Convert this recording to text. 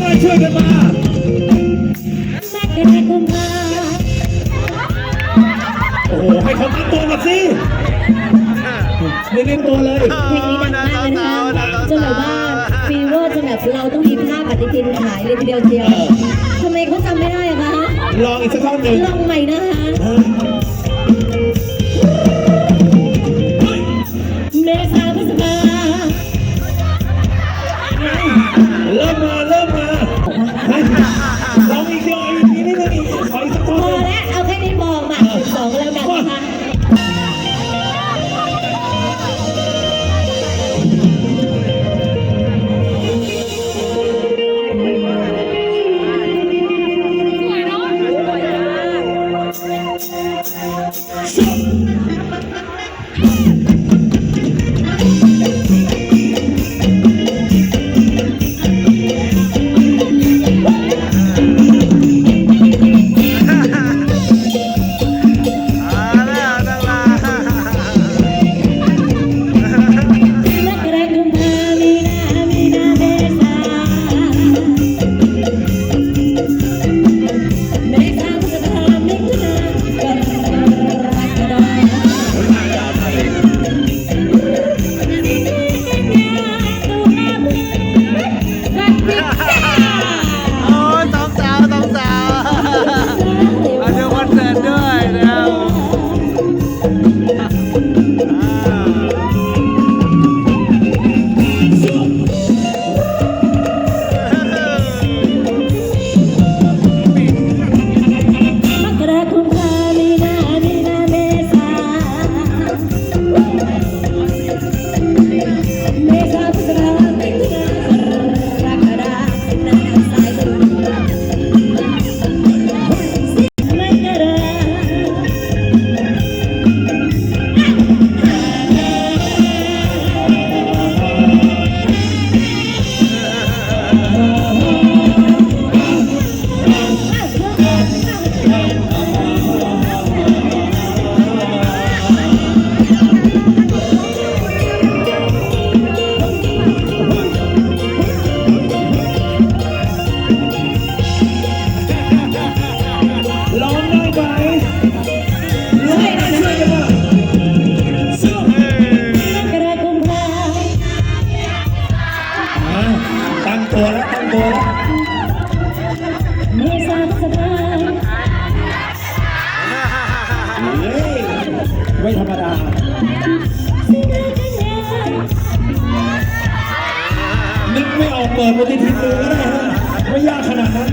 ได้ช่วยกันมามกรากุมภาโอ้โหให้เขาตั้งตัวมาสิเรียนตัวเลยเพลงนี้ดังมากเลยนะคะจนแบบว่าฟีเวอร์จนแบบเราต้องมีภาพปฏิทินขายเลยทีเดียวเชียวทำไมเขาจำไม่ได้อะคะลองอีกสักท่อนหนึ่งลองใหม่นะ ไม่นึกไม่ออกเปิดปฏิทินดูก็ได้ฮะไม่ยากขนาดนั้น